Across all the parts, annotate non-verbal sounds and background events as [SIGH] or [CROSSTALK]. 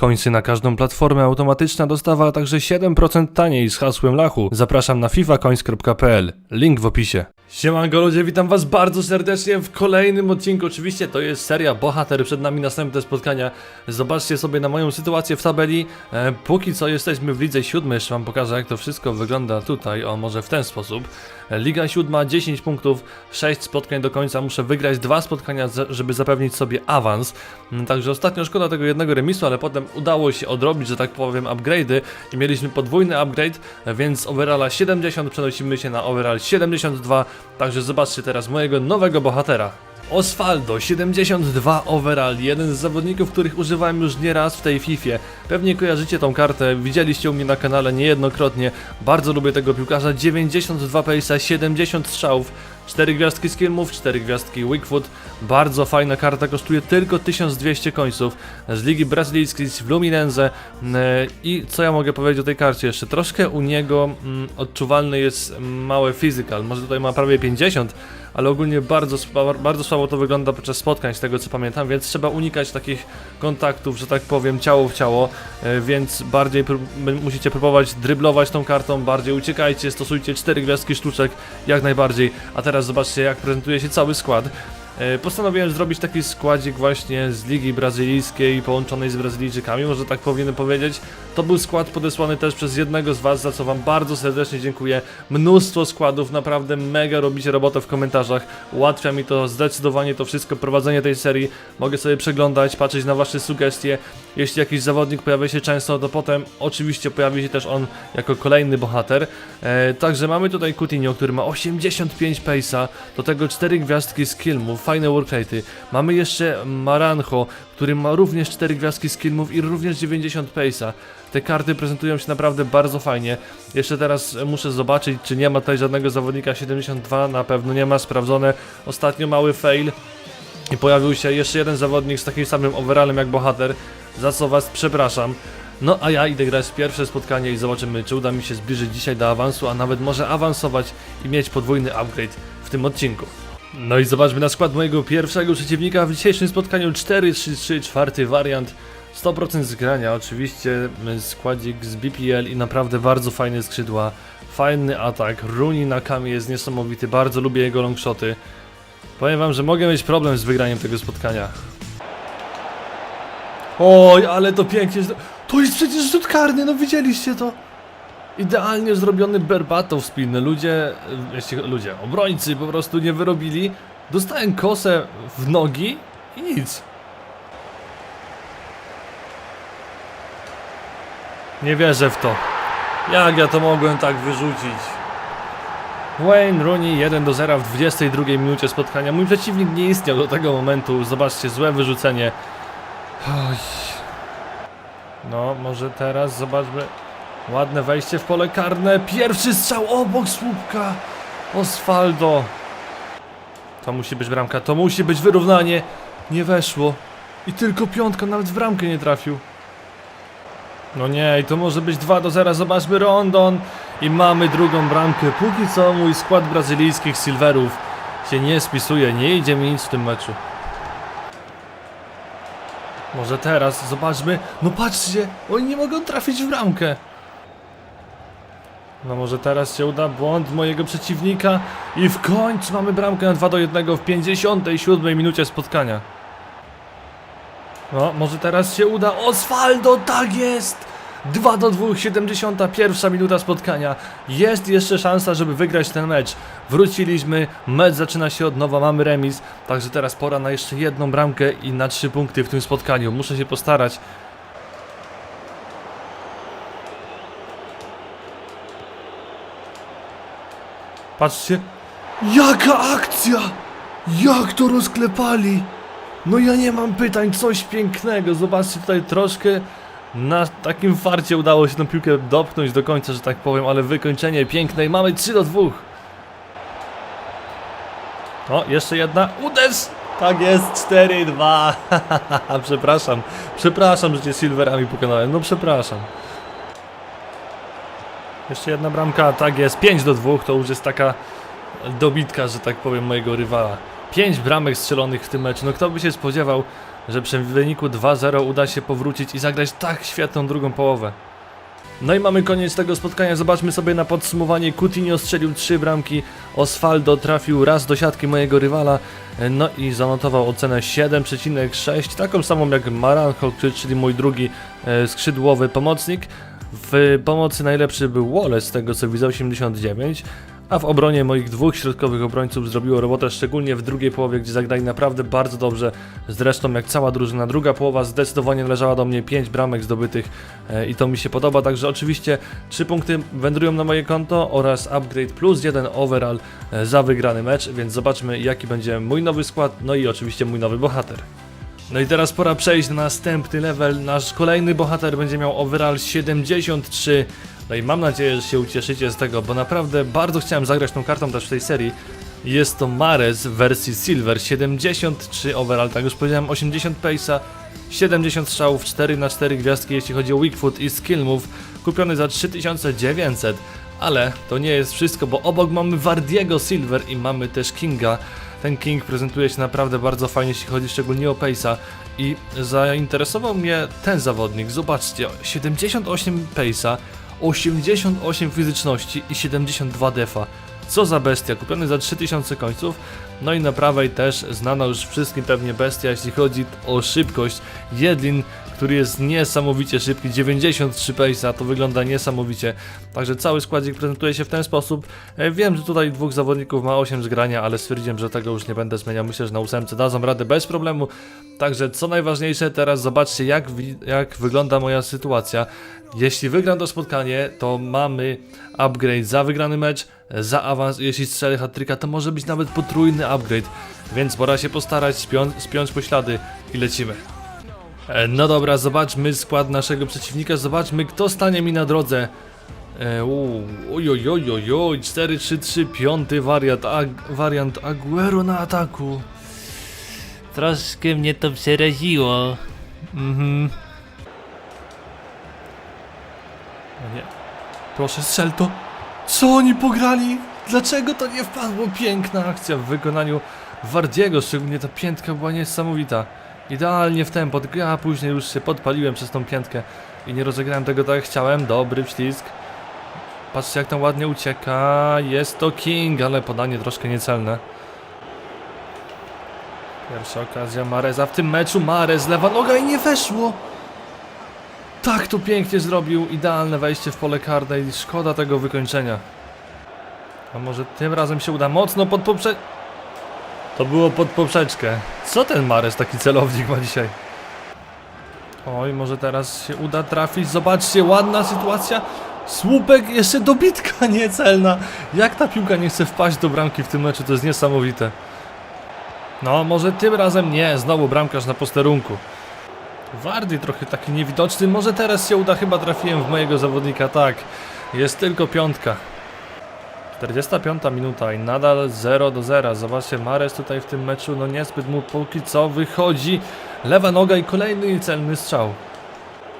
Końcy na każdą platformę, automatyczna dostawa, a także 7% taniej z hasłem Lachu. Zapraszam na fifacoins.pl. Link w opisie. Siemanko ludzie, witam was bardzo serdecznie w kolejnym odcinku. Oczywiście to jest seria Bohater, przed nami następne spotkania. Zobaczcie sobie na moją sytuację w tabeli. E, póki co jesteśmy w lidze siódmej, jeszcze wam pokażę jak to wszystko wygląda tutaj, o może w ten sposób. E, Liga siódma, 10 punktów, 6 spotkań do końca, muszę wygrać dwa spotkania, żeby zapewnić sobie awans. Mm, Także ostatnio szkoda tego jednego remisu, ale potem udało się odrobić, że tak powiem, upgrade'y i mieliśmy podwójny upgrade, e, więc overalla 70 przenosimy się na overall 72, także zobaczcie teraz mojego nowego bohatera. Osvaldo, 72 overall, jeden z zawodników, których używałem już nieraz w tej Fifie. Pewnie kojarzycie tą kartę, widzieliście u mnie na kanale niejednokrotnie. Bardzo lubię tego piłkarza, 92 pace'a, 70 strzałów, 4 gwiazdki skillmów, 4 gwiazdki weakfoot. Bardzo fajna karta, kosztuje tylko 1200 końców z Ligi Brazylijskiej z Fluminense. Mm, I co ja mogę powiedzieć o tej karcie jeszcze? Troszkę u niego mm, odczuwalny jest mały physical, może tutaj ma prawie 50, ale ogólnie bardzo, bardzo słabo to wygląda podczas spotkań, z tego co pamiętam, więc trzeba unikać takich kontaktów, że tak powiem, ciało w ciało, e, więc bardziej prób- musicie próbować dryblować tą kartą, bardziej uciekajcie, stosujcie 4 gwiazdki sztuczek, jak najbardziej. A teraz zobaczcie, jak prezentuje się cały skład. E, Postanowiłem zrobić taki składzik właśnie z Ligi Brazylijskiej połączonej z Brazylijczykami, może tak powinienem powiedzieć. To był skład podesłany też przez jednego z Was, za co Wam bardzo serdecznie dziękuję. Mnóstwo składów, naprawdę mega robicie robotę w komentarzach. Ułatwia mi to zdecydowanie to wszystko, prowadzenie tej serii. Mogę sobie przeglądać, patrzeć na Wasze sugestie. Jeśli jakiś zawodnik pojawia się często, to potem oczywiście pojawi się też on jako kolejny bohater. E, także mamy tutaj Coutinho, który ma 85 pace'a, do tego 4 gwiazdki skillmów, fajne workrate'y. Mamy jeszcze Maranjo, który ma również 4 gwiazdki skillmów i również 90 pace'a. Te karty prezentują się naprawdę bardzo fajnie. Jeszcze teraz muszę zobaczyć, czy nie ma tutaj żadnego zawodnika 72, na pewno nie ma, sprawdzone. Ostatnio mały fail. I pojawił się jeszcze jeden zawodnik z takim samym overallem jak bohater, za co was przepraszam. No a ja idę grać pierwsze spotkanie i zobaczymy, czy uda mi się zbliżyć dzisiaj do awansu, a nawet może awansować i mieć podwójny upgrade w tym odcinku. No i zobaczmy na skład mojego pierwszego przeciwnika w dzisiejszym spotkaniu 4-3-3, czwarty wariant. 100% zgrania, oczywiście składzik z BPL i naprawdę bardzo fajne skrzydła, fajny atak, Rooney na kamie jest niesamowity, bardzo lubię jego longshoty. Powiem wam, że mogę mieć problem z wygraniem tego spotkania. Oj, ale to pięknie. To jest przecież rzut karny, no widzieliście to? Idealnie zrobiony Berbatov spin. Ludzie, y, jeśli ludzie, obrońcy po prostu nie wyrobili. Dostałem kosę w nogi i nic. Nie wierzę w to. Jak ja to mogłem tak wyrzucić? Wayne Rooney 1 do 0 w 22 minucie spotkania. Mój przeciwnik nie istniał do tego momentu. Zobaczcie, złe wyrzucenie. Oj. No, może teraz zobaczmy. Ładne wejście w pole karne. Pierwszy strzał obok słupka. Osvaldo. To musi być bramka, to musi być wyrównanie. Nie weszło. I tylko piątka, nawet w bramkę nie trafił. No nie, i to może być 2 do 0. Zobaczmy Rondon. I mamy drugą bramkę. Póki co mój skład brazylijskich silverów się nie spisuje. Nie idzie mi nic w tym meczu. Może teraz, zobaczmy. No patrzcie, oni nie mogą trafić w bramkę. No może teraz się uda błąd mojego przeciwnika i w końcu mamy bramkę na 2 do 1 w 57 minucie spotkania. No, może teraz się uda. Osvaldo, tak jest! 2 do 2, 71 minuta spotkania. Jest jeszcze szansa, żeby wygrać ten mecz. Wróciliśmy, mecz zaczyna się od nowa, mamy remis, także teraz pora na jeszcze jedną bramkę i na 3 punkty w tym spotkaniu. Muszę się postarać. Patrzcie, jaka akcja! Jak to rozklepali! No ja nie mam pytań, coś pięknego. Zobaczcie tutaj troszkę na takim farcie udało się tę piłkę dopchnąć do końca, że tak powiem, ale wykończenie piękne i mamy 3 do 2. O, jeszcze jedna. Uderz! Tak jest, 4-2. [LAUGHS] przepraszam, przepraszam, że cię silverami pokonałem. No przepraszam. Jeszcze jedna bramka, tak jest, 5 do 2, to już jest taka dobitka, że tak powiem, mojego rywala. 5 bramek strzelonych w tym meczu, no kto by się spodziewał, że przy wyniku 2-0 uda się powrócić i zagrać tak świetną drugą połowę. No i mamy koniec tego spotkania. Zobaczmy sobie na podsumowanie. Coutinho strzelił 3 bramki, Osvaldo trafił raz do siatki mojego rywala, no i zanotował ocenę 7,6, taką samą jak Marancho, który- czyli mój drugi e, skrzydłowy pomocnik. W pomocy najlepszy był Wallace, z tego co widzę 89, a w obronie moich dwóch środkowych obrońców zrobiło robotę, szczególnie w drugiej połowie, gdzie zagrali naprawdę bardzo dobrze. Zresztą jak cała drużyna, druga połowa zdecydowanie należała do mnie 5 bramek zdobytych e, i to mi się podoba, także oczywiście 3 punkty wędrują na moje konto oraz upgrade plus 1 overall e, za wygrany mecz, więc zobaczmy jaki będzie mój nowy skład, no i oczywiście mój nowy bohater. No i teraz pora przejść na następny level. Nasz kolejny bohater będzie miał overall 73. No i mam nadzieję, że się ucieszycie z tego, bo naprawdę bardzo chciałem zagrać tą kartą też w tej serii. Jest to Mares w wersji Silver, 73 overall, tak już powiedziałem, 80 pace'a, 70 strzałów, 4 na 4 gwiazdki jeśli chodzi o weak foot i skill move, kupiony za 3900. Ale to nie jest wszystko, bo obok mamy Wardiego Silver i mamy też Kinga. Ten King prezentuje się naprawdę bardzo fajnie, jeśli chodzi szczególnie o pace'a. I zainteresował mnie ten zawodnik. Zobaczcie, 78 pace'a, 88 fizyczności i 72 defa. Co za bestia, kupiony za 3000 końców. No i na prawej też znana już wszystkim pewnie bestia, jeśli chodzi o szybkość. Jedlin, który jest niesamowicie szybki, 93 pace'a, to wygląda niesamowicie. Także cały składzik prezentuje się w ten sposób. E, Wiem, że tutaj dwóch zawodników ma 8 zgrania, ale stwierdziłem, że tego już nie będę zmieniał. Myślę, że na ósemce dadzą radę bez problemu. Także co najważniejsze, teraz zobaczcie jak, jak wygląda moja sytuacja. Jeśli wygram to spotkanie, to mamy upgrade za wygrany mecz, za awans. Jeśli strzelę hat-tricka, to może być nawet potrójny upgrade. Więc pora się postarać, spiąć, spiąć poślady i lecimy. E, No dobra, zobaczmy skład naszego przeciwnika, zobaczmy kto stanie mi na drodze. E, uu, oj, oj, oj, oj, oj, 4, 3, 3, piąty wariant, ag, wariant Aguero na ataku. Troszkę mnie to przeraziło. Mhm. Nie. Proszę, strzel to. Co oni pograli? Dlaczego to nie wpadło? Piękna akcja w wykonaniu Wardiego, szczególnie ta piętka była niesamowita. Idealnie w tempo, tylko ja później już się podpaliłem przez tą piętkę i nie rozegrałem tego tak jak chciałem. Dobry wślizg. Patrzcie jak tam ładnie ucieka. Jest to King, ale podanie troszkę niecelne. Pierwsza okazja Mareza w tym meczu. Marez, lewa noga i nie weszło. Tak to pięknie zrobił. Idealne wejście w pole karne i szkoda tego wykończenia. A może tym razem się uda mocno pod poprze... To było pod poprzeczkę. Co ten Marez taki celownik ma dzisiaj? Oj, może teraz się uda trafić. Zobaczcie, ładna sytuacja. Słupek, jeszcze dobitka [LAUGHS] niecelna. Jak ta piłka nie chce wpaść do bramki w tym meczu, to jest niesamowite. No, może tym razem nie, znowu bramkarz na posterunku. Wardy trochę taki niewidoczny, może teraz się uda, chyba trafiłem w mojego zawodnika, tak. Jest tylko piątka. 45 minuta i nadal 0 do 0. Zobaczcie, Mares tutaj w tym meczu, no niezbyt mu póki co wychodzi. Lewa noga i kolejny celny strzał.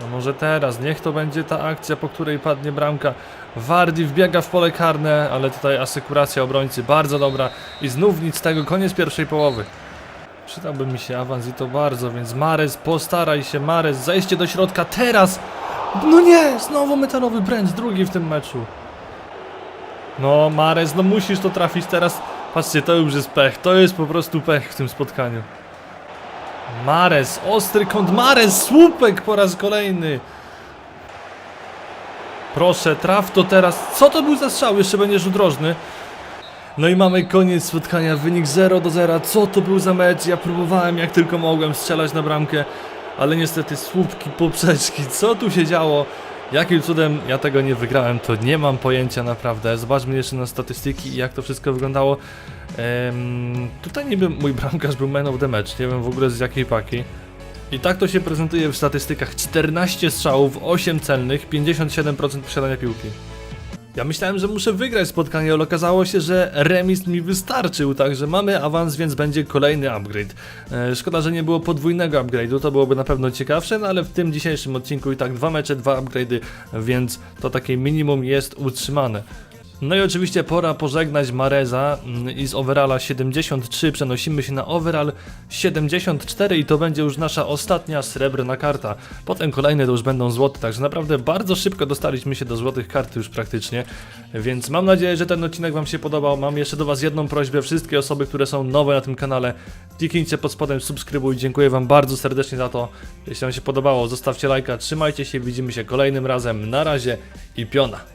No może teraz, niech to będzie ta akcja, po której padnie bramka. Wardi wbiega w pole karne, ale tutaj asekuracja obrońcy bardzo dobra i znów nic z tego, koniec pierwszej połowy. Przydałby mi się awans i to bardzo, więc Mares, postaraj się, Mares, zejście do środka teraz! No nie, znowu metalowy bręcz, drugi w tym meczu. No Mares, no musisz to trafić teraz. Patrzcie, to już jest pech, to jest po prostu pech w tym spotkaniu. Mares, ostry kąt, Mares, słupek po raz kolejny. Proszę, traf to teraz. Co to był za strzał? Jeszcze będzie rzut rożny. No i mamy koniec spotkania, wynik 0 do 0. Co to był za mecz? Ja próbowałem jak tylko mogłem strzelać na bramkę, ale niestety słupki, poprzeczki, co tu się działo? Jakim cudem ja tego nie wygrałem, to nie mam pojęcia naprawdę. Zobaczmy jeszcze na statystyki i jak to wszystko wyglądało. Em, tutaj niby mój bramkarz był man of the match, nie wiem w ogóle z jakiej paki. I tak to się prezentuje w statystykach. 14 strzałów, 8 celnych, 57% posiadania piłki. Ja myślałem, że muszę wygrać spotkanie, ale okazało się, że remis mi wystarczył, także mamy awans, więc będzie kolejny upgrade. E, szkoda, że nie było podwójnego upgrade'u, to byłoby na pewno ciekawsze, no ale w tym dzisiejszym odcinku i tak dwa mecze, dwa upgrade'y, więc to takie minimum jest utrzymane. No i oczywiście pora pożegnać Mareza mm, i z overalla 73 przenosimy się na overall 74 i to będzie już nasza ostatnia srebrna karta. Potem kolejne to już będą złote, także naprawdę bardzo szybko dostaliśmy się do złotych kart już praktycznie. Więc mam nadzieję, że ten odcinek wam się podobał. Mam jeszcze do was jedną prośbę, wszystkie osoby, które są nowe na tym kanale, kliknijcie pod spodem subskrybuj. Dziękuję wam bardzo serdecznie za to. Jeśli wam się podobało, zostawcie lajka, trzymajcie się, widzimy się kolejnym razem. Na razie i piona.